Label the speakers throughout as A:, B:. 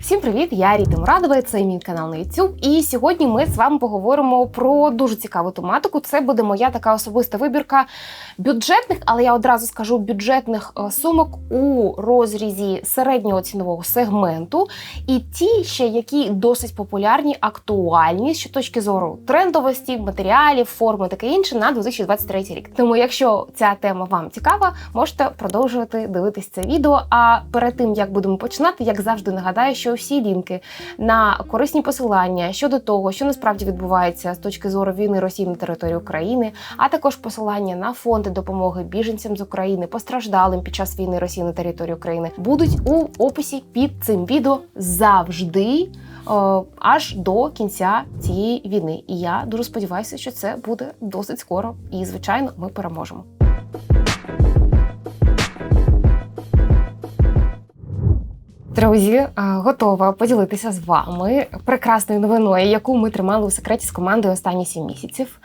A: Всім привіт! Я Ріта Мурадова, це мій канал на YouTube. І сьогодні ми з вами поговоримо про дуже цікаву тематику. Це буде моя така особиста вибірка бюджетних, але я одразу скажу бюджетних е, сумок у розрізі середнього цінового сегменту, і ті, ще які досить популярні, актуальні з точки зору трендовості, матеріалів, форми таке інше на 2023 рік. Тому, якщо ця тема вам цікава, можете продовжувати дивитись це відео. А перед тим як будемо починати, як завжди нагадаю, що всі лінки на корисні посилання щодо того, що насправді відбувається з точки зору війни Росії на території України, а також посилання на фонди допомоги біженцям з України, постраждалим під час війни Росії на території України, будуть у описі під цим відео завжди. е, Аж до кінця цієї війни, і я дуже сподіваюся, що це буде досить скоро. І звичайно, ми переможемо. Друзі, е, готова поділитися з вами прекрасною новиною, яку ми тримали у секреті з командою останні сім місяців.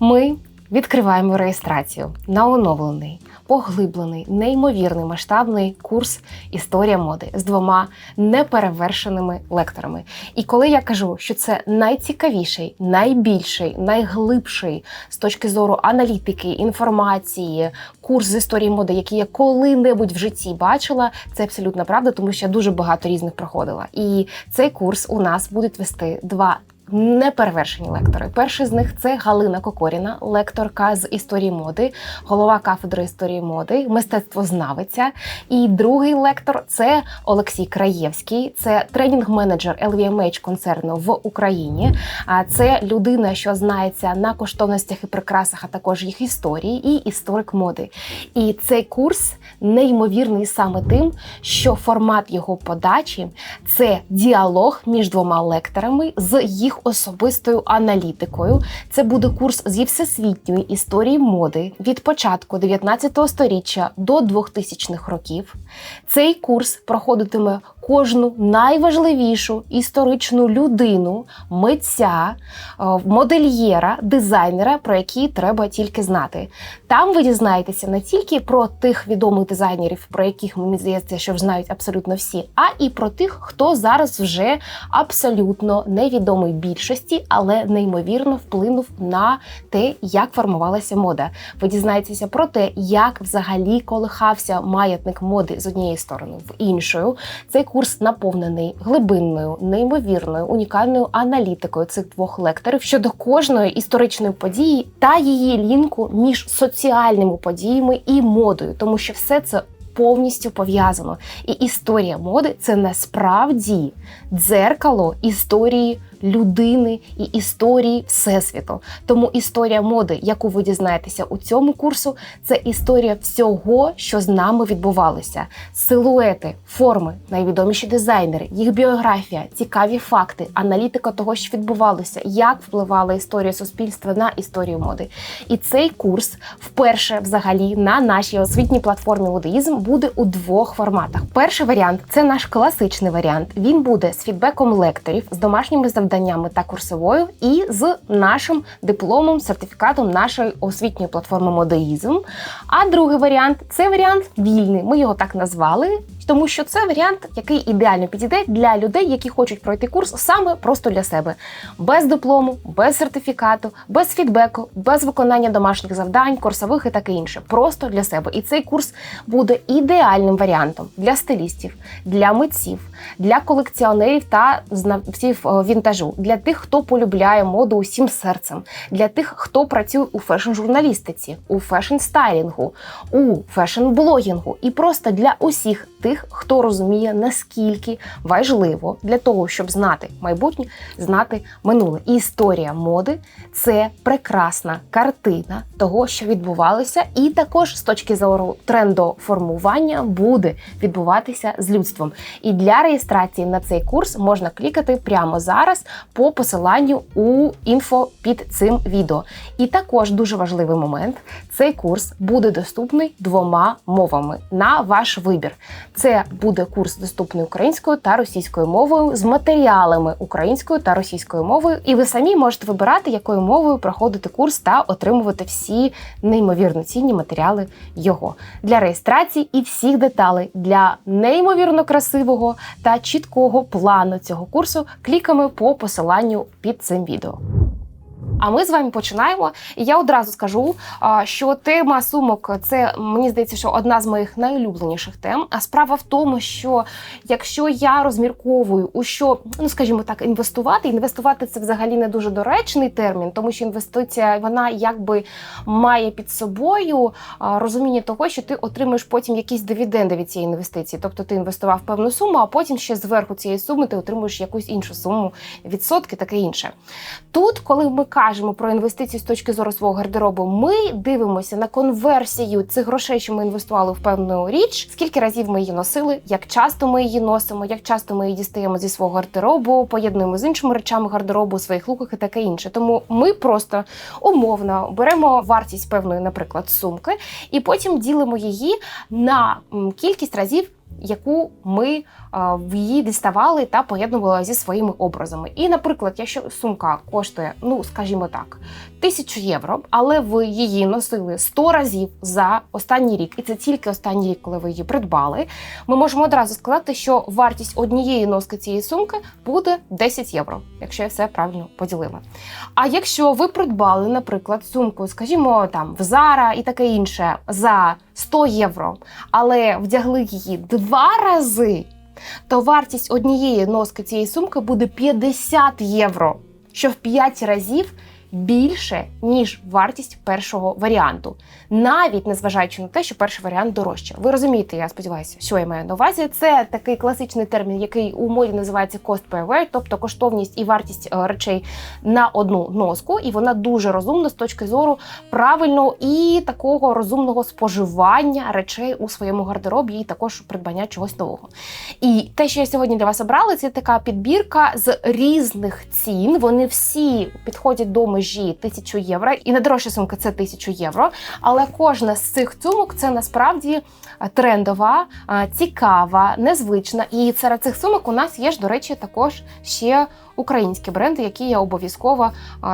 A: Ми відкриваємо реєстрацію на оновлений, поглиблений, неймовірний масштабний курс Історія моди з двома неперевершеними лекторами. І коли я кажу, що це найцікавіший, найбільший, найглибший з точки зору аналітики, інформації, курс з історії моди, який я коли-небудь в житті бачила, це абсолютно правда, тому що я дуже багато різних проходила. І цей курс у нас будуть вести два. Неперевершені лектори. Перший з них це Галина Кокоріна, лекторка з історії моди, голова кафедри історії моди, мистецтвознавиця. І другий лектор це Олексій Краєвський, це тренінг-менеджер LVMH концерну в Україні. А це людина, що знається на коштовностях і прикрасах, а також їх історії, і історик моди. І цей курс неймовірний саме тим, що формат його подачі це діалог між двома лекторами з їх особистою аналітикою. Це буде курс зі всесвітньої історії моди від початку 19 століття до 2000-х років. Цей курс проходитиме кожну найважливішу історичну людину, митця, е, модельєра, дизайнера, про які треба тільки знати. Там ви дізнаєтеся не тільки про тих відомих дизайнерів, про яких мені здається, що знають абсолютно всі, а і про тих, хто зараз вже абсолютно невідомий більшості, але неймовірно вплинув на те, як формувалася мода. Ви дізнаєтеся про те, як взагалі колихався маятник моди з однієї сторони в іншою. Цей курс наповнений глибинною, неймовірною, унікальною аналітикою цих двох лекторів щодо кожної історичної події та її лінку між соціальними подіями і модою, тому що все це. Повністю пов'язано, і історія моди це насправді дзеркало історії людини і історії всесвіту. Тому історія моди, яку ви дізнаєтеся у цьому курсу, це історія всього, що з нами відбувалося: силуети, форми, найвідоміші дизайнери, їх біографія, цікаві факти, аналітика того, що відбувалося, як впливала історія суспільства на історію моди. І цей курс вперше взагалі на нашій освітній платформі Модеїзм буде у двох форматах. Перший варіант це наш класичний варіант. Він буде з фідбеком лекторів, з домашніми завданнями та курсовою, і з нашим дипломом, сертифікатом нашої освітньої платформи Модеїзм. А другий варіант це варіант вільний. Ми його так назвали. Тому що це варіант, який ідеально підійде для людей, які хочуть пройти курс саме просто для себе, без диплому, без сертифікату, без фідбеку, без виконання домашніх завдань, курсових і таке інше. Просто для себе. І цей курс буде ідеальним варіантом для стилістів, для митців, для колекціонерів та знавців е, вінтажу, для тих, хто полюбляє моду усім серцем, для тих, хто працює у фешн-журналістиці, у фешн-стайлінгу, у фешн-блогінгу, і просто для усіх тих, хто розуміє, наскільки важливо для того, щоб знати майбутнє, знати минуле. І історія моди це прекрасна картина того, що відбувалося, і також з точки зору трендоформування буде відбуватися з людством. І для реєстрації на цей курс можна клікати прямо зараз по посиланню у інфо під цим відео. І також дуже важливий момент: цей курс буде доступний двома мовами на ваш вибір. Це буде курс доступний українською та російською мовою з матеріалами українською та російською мовою. І ви самі можете вибирати, якою мовою проходити курс та отримувати всі неймовірно цінні матеріали його для реєстрації і всіх деталей для неймовірно красивого та чіткого плану цього курсу. Кліками по посиланню під цим відео. А ми з вами починаємо. І я одразу скажу, що тема сумок це мені здається, що одна з моїх найулюбленіших тем. А справа в тому, що якщо я розмірковую, у що ну скажімо так, інвестувати, інвестувати це взагалі не дуже доречний термін, тому що інвестиція вона якби має під собою розуміння того, що ти отримаєш потім якісь дивіденди від цієї інвестиції. Тобто ти інвестував певну суму, а потім ще зверху цієї суми ти отримуєш якусь іншу суму, відсотки, таке інше. Тут, коли ми кажемо про інвестиції з точки зору свого гардеробу, ми дивимося на конверсію цих грошей, що ми інвестували в певну річ, скільки разів ми її носили, як часто ми її носимо, як часто ми її дістаємо зі свого гардеробу, поєднуємо з іншими речами гардеробу, своїх луках і таке інше. Тому ми просто умовно беремо вартість певної, наприклад, сумки, і потім ділимо її на кількість разів. Яку ми в її діставали та поєднували зі своїми образами. І, наприклад, якщо сумка коштує, ну скажімо так, тисячу євро, але ви її носили 100 разів за останній рік, і це тільки останній рік, коли ви її придбали. Ми можемо одразу сказати, що вартість однієї носки цієї сумки буде 10 євро, якщо я все правильно поділила. А якщо ви придбали, наприклад, сумку, скажімо, там в Zara і таке інше за 100 євро, але вдягли її два рази, то вартість однієї носки цієї сумки буде 50 євро, що в 5 разів більше, ніж вартість першого варіанту, навіть незважаючи на те, що перший варіант дорожче. Ви розумієте, я сподіваюся, що я маю на увазі. Це такий класичний термін, який у моді називається cost per wear, тобто коштовність і вартість е, речей на одну носку, і вона дуже розумна з точки зору правильного і такого розумного споживання речей у своєму гардеробі, і також придбання чогось нового. І те, що я сьогодні для вас обрала, це така підбірка з різних цін. Вони всі підходять до межі 1000 євро. І найдорожча сумка це 1000 євро. Але кожна з цих сумок це насправді е, трендова, е, цікава, незвична. І серед цих сумок у нас є ж, до речі, також ще українські бренди, які я обов'язково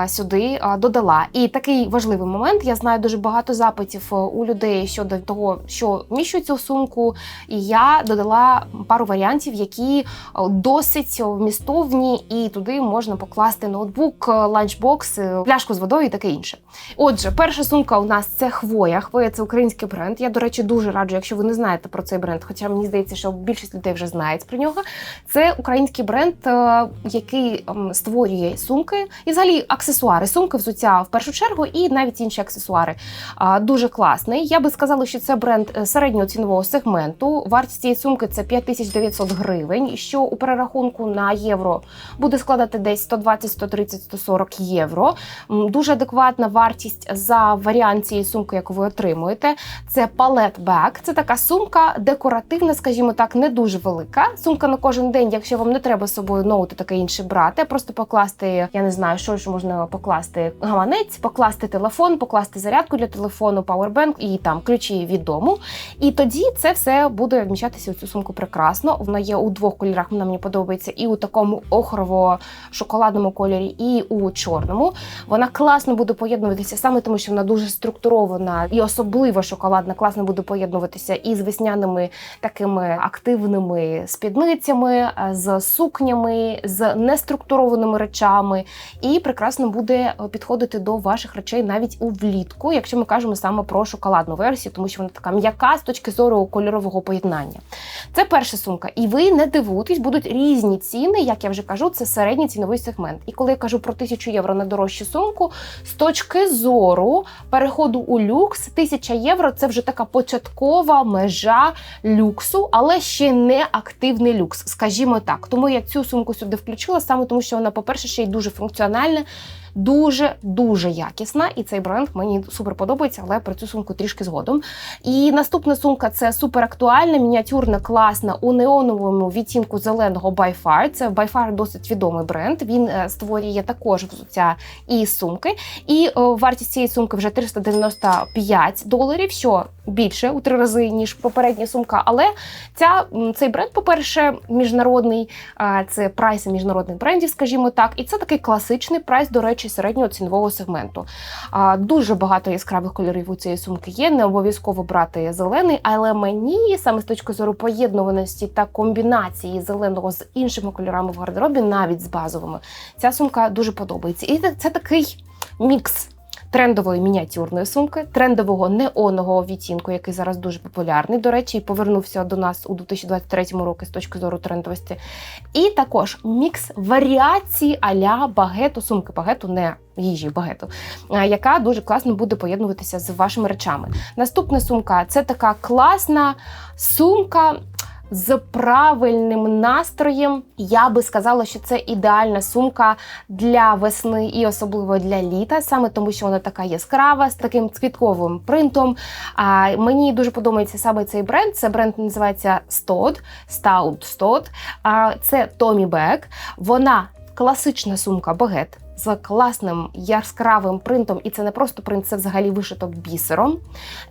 A: сюди додала. І такий важливий момент. Я знаю дуже багато запитів е, у людей щодо того, що вміщується у сумку. І я додала пару варіантів, які е, досить вмістовні, і туди можна покласти ноутбук, е, ланчбокс, пляшку з водою і таке інше. Отже, перша сумка у нас це хвоя. Хвоя це український бренд. Я, до речі, дуже раджу, якщо ви не знаєте про цей бренд, хоча мені здається, що більшість людей вже знають про нього. Це український бренд, який ем, створює сумки і взагалі аксесуари, сумки, взуття в першу чергу, і навіть інші аксесуари. Дуже класний. Я би сказала, що це бренд е, середнього цінового сегменту. Вартість цієї сумки це 5900 гривень, що у перерахунку на євро буде складати десь 120, 130, 140 євро. Дуже адекватна вартість за варіант цієї сумки, яку ви отримуєте. Це палет бек. Це така сумка декоративна, скажімо так, не дуже велика. Сумка на кожен день, якщо вам не треба з собою ноути таке інше брати, а просто покласти, я не знаю, що ж можна покласти гаманець, покласти телефон, покласти зарядку для телефону, пауербенк і там ключі від дому. І тоді це все буде вміщатися у цю сумку прекрасно. Вона є у двох кольорах. Вона мені подобається і у такому охрово-шоколадному кольорі, і у чорному. Вона класно буде поєднуватися саме тому, що вона дуже структурована і особливо шоколадна, класно буде поєднуватися і з весняними такими активними спідницями, з сукнями, з неструктурованими речами, і прекрасно буде е, підходити до ваших речей навіть у влітку, якщо ми кажемо саме про шоколадну версію, тому що вона така м'яка з точки зору кольорового поєднання. Це перша сумка. І ви не дивуйтесь, будуть різні ціни, як я вже кажу, це середній ціновий сегмент. І коли я кажу про 1000 євро на дорожчу сумку, з точки зору переходу у люкс, 1000 євро це вже така початкова межа люксу, але ще не активний люкс, скажімо так. Тому я цю сумку сюди включила саме тому, що вона, по-перше, ще й дуже функціональна. Дуже дуже якісна, і цей бренд мені супер подобається, але про цю сумку трішки згодом. І наступна сумка це супер актуальна, мініатюрна, класна у неоновому відтінку зеленого Far. Це Far досить відомий бренд. Він е, створює також взуття і сумки. І о, вартість цієї сумки вже 395 доларів, що більше у три рази ніж попередня сумка. Але ця цей бренд, по-перше, міжнародний, це прайс міжнародних брендів, скажімо так, і це такий класичний прайс, до речі, середнього цінового сегменту. Дуже багато яскравих кольорів у цієї сумки є. Не обов'язково брати зелений, але мені саме з точки зору поєднуваності та комбінації зеленого з іншими кольорами в гардеробі, навіть з базовими, ця сумка дуже подобається. І це такий мікс. Трендової мініатюрної сумки, трендового неонового відтінку, який зараз дуже популярний, до речі, і повернувся до нас у 2023 році з точки зору трендовості. І також мікс варіацій аля багету, сумки багету, не їжі багету, яка дуже класно буде поєднуватися з вашими речами. Наступна сумка це така класна сумка. З правильним настроєм я би сказала, що це ідеальна сумка для весни і особливо для літа, саме тому, що вона така яскрава з таким квітковим принтом. А мені дуже подобається саме цей бренд. Це бренд називається Stod, Stout Stod. А це Tommy Bag. Вона класична сумка багет. З класним яскравим принтом, і це не просто принт, це взагалі вишито бісером.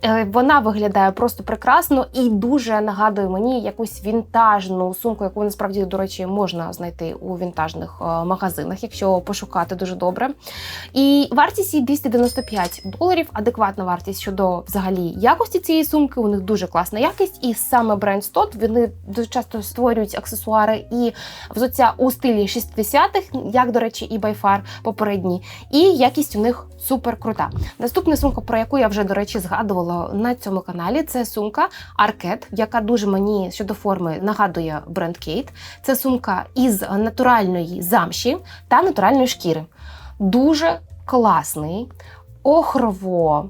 A: Е, Вона виглядає просто прекрасно і дуже нагадує мені якусь вінтажну сумку, яку насправді, до речі, можна знайти у вінтажних е, магазинах, якщо пошукати дуже добре. І вартість її 295 доларів. Адекватна вартість щодо взагалі якості цієї сумки. У них дуже класна якість, і саме бренд Stott, вони дуже часто створюють аксесуари і взуття у стилі 60-х, як до речі, і Far попередні. І якість у них супер крута. Наступна сумка, про яку я вже, до речі, згадувала на цьому каналі, це сумка Arket, яка дуже мені щодо форми нагадує бренд Kate. Це сумка із натуральної замші та натуральної шкіри. Дуже класний, охрово,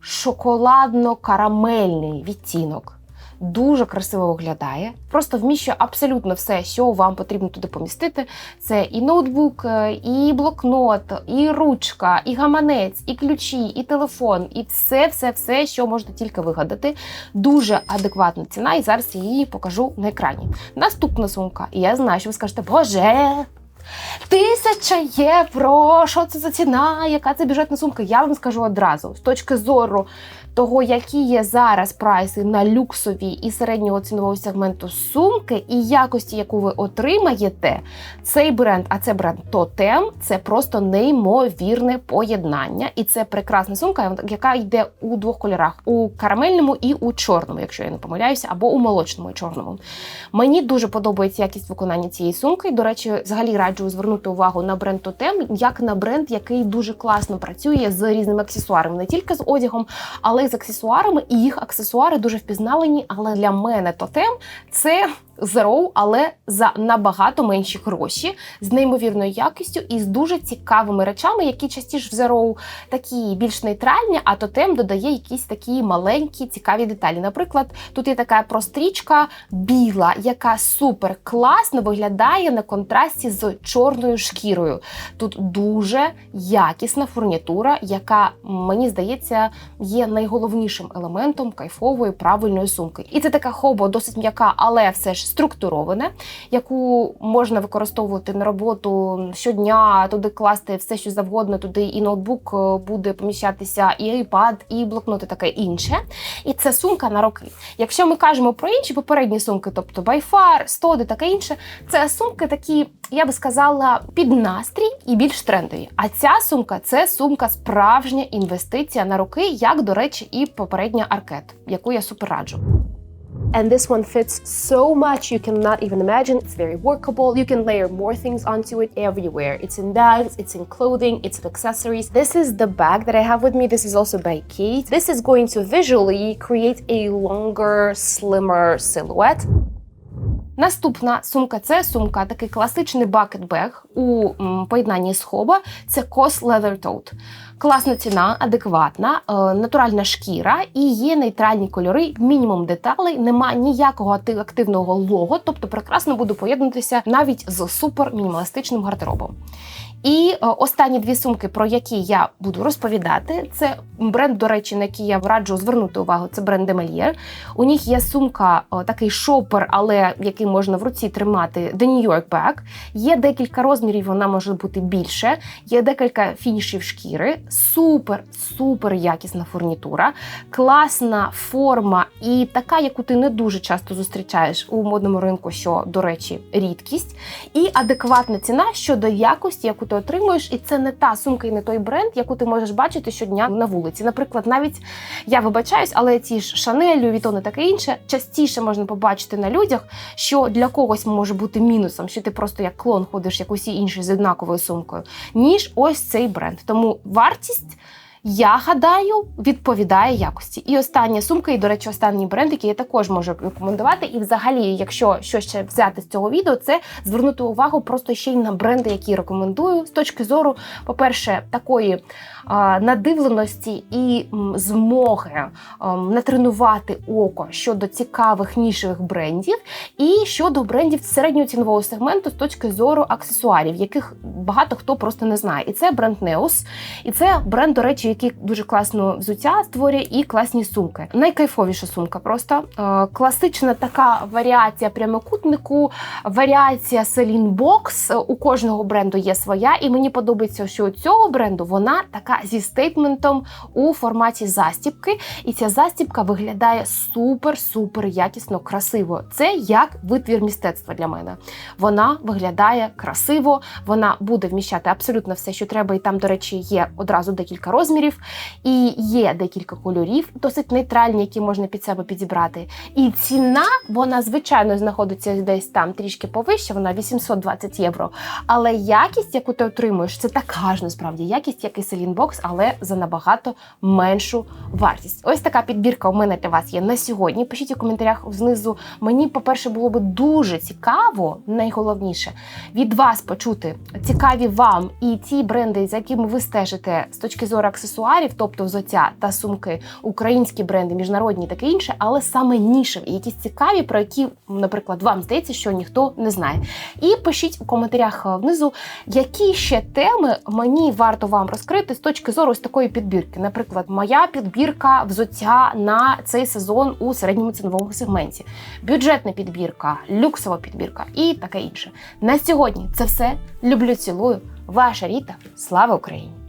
A: шоколадно-карамельний відтінок. Дуже красиво виглядає, просто вміщує абсолютно все, що вам потрібно туди помістити. Це і ноутбук, е, і блокнот, і ручка, і гаманець, і ключі, і телефон, і все, все, все, що можна тільки вигадати. Дуже адекватна ціна, і зараз я її покажу на екрані. Наступна сумка, і я знаю, що ви скажете, боже. Тисяча євро, що це за ціна? Яка це бюджетна сумка? Я вам скажу одразу з точки зору того, які є зараз прайси на люксові і середнього цінового сегменту сумки, і якості, яку ви отримаєте, цей бренд, а це бренд Totem, це просто неймовірне поєднання. І це прекрасна сумка, яка йде у двох кольорах: у карамельному і у чорному, якщо я не помиляюся, або у молочному і чорному. Мені дуже подобається якість виконання цієї сумки. До речі, взагалі раджу звернути увагу на бренд Totem, як на бренд, який дуже класно працює з різними аксесуарами, не тільки з одягом, але й з аксесуарами. І їх аксесуари дуже впізнавані. Але для мене тотем – це Zero, але за набагато менші гроші, з неймовірною якістю і з дуже цікавими речами, які частіше в Zero такі більш нейтральні, а Totem додає якісь такі маленькі цікаві деталі. Наприклад, тут є така прострічка біла, яка супер класно виглядає на контрасті з чорною шкірою. Тут дуже якісна фурнітура, яка мені здається є найголовнішим елементом кайфової правильної сумки. І це така хобо досить м'яка, але все ж структуроване, яку можна використовувати на роботу щодня, туди класти все, що завгодно, туди і ноутбук е, буде поміщатися, і iPad, і блокноти таке інше. І це сумка на роки. Якщо ми кажемо про інші попередні сумки, тобто Байфар, Стоди, таке інше, це сумки такі, я би сказала, під настрій і більш трендові. А ця сумка це сумка справжня інвестиція на роки, як, до речі, і попередня аркет, яку я супер раджу.
B: And this one fits so much you cannot even imagine. It's very workable. You can layer more things onto it everywhere. It's in bags, it's in clothing, it's in accessories. This is the bag that I have with me. This is also by Kate. This is going to visually create a longer, slimmer silhouette.
A: Наступна сумка це сумка, такий класичний бакет-бег у поєднанні з хоба. Це COS Leather Tote. Класна ціна, адекватна, е, натуральна шкіра і є нейтральні кольори, мінімум деталей, нема ніякого активного лого, тобто прекрасно буде поєднатися навіть з супер мінімалістичним гардеробом. І е, останні дві сумки, про які я буду розповідати, це бренд, до речі, на який я раджу звернути увагу. Це бренд Demelier. У них є сумка, е, такий шопер, але який можна в руці тримати The New York Bag. Є декілька розмірів, вона може бути більше. Є декілька фінішів шкіри. Супер, супер якісна фурнітура, класна форма і така, яку ти не дуже часто зустрічаєш у модному ринку, що, до речі, рідкість. І адекватна ціна щодо якості, яку ти отримуєш, і це не та сумка і не той бренд, яку ти можеш бачити щодня на вулиці. Наприклад, навіть я вибачаюсь, але ці ж Шанель, Вітон таке інше частіше можна побачити на людях, що для когось може бути мінусом, що ти просто як клон ходиш як усі інші з однаковою сумкою, ніж ось цей бренд. Тому вартість. Я гадаю, відповідає якості. І остання сумка, і, до речі, останній бренд, який я також можу рекомендувати. І взагалі, якщо що ще взяти з цього відео, це звернути увагу просто ще й на бренди, які рекомендую з точки зору, по-перше, такої а, надивленості і змоги ем, натренувати око щодо цікавих нішевих брендів, і щодо брендів середнього цінового сегменту з точки зору аксесуарів, яких багато хто просто не знає. І це бренд Neos, і це бренд, до речі, який дуже класно взуття створює і класні сумки. Найкайфовіша сумка просто Е, класична така варіація прямокутнику, варіація Box. Е, У кожного бренду є своя, і мені подобається, що у цього бренду вона така зі стейтментом у форматі застібки, і ця застібка виглядає супер-супер якісно, красиво. Це як витвір мистецтва для мене. Вона виглядає красиво, вона буде вміщати абсолютно все, що треба. І там, до речі, є одразу декілька розмірів, і є декілька кольорів, досить нейтральні, які можна під себе підібрати. І ціна, вона звичайно знаходиться десь там трішки повище, вона 820 євро. Але якість, яку ти отримуєш, це така ж насправді якість, як і Box, але за набагато меншу вартість. Ось така підбірка у мене для вас є на сьогодні. Пишіть у коментарях знизу. Мені, по-перше, було би дуже цікаво, найголовніше, від вас почути цікаві вам і ті бренди, за якими ви стежите з точки зору аксесуарів, тобто взуття та сумки, українські бренди, міжнародні, таке інше, але саме нішеві, якісь цікаві, про які, наприклад, вам здається, що ніхто не знає. І пишіть у коментарях е, внизу, які ще теми мені варто вам розкрити з точки зору ось такої підбірки. Наприклад, моя підбірка взуття на цей сезон у середньому ціновому сегменті, бюджетна підбірка, люксова підбірка і таке інше. На сьогодні це все. Люблю, цілую. Ваша Ріта. Слава Україні!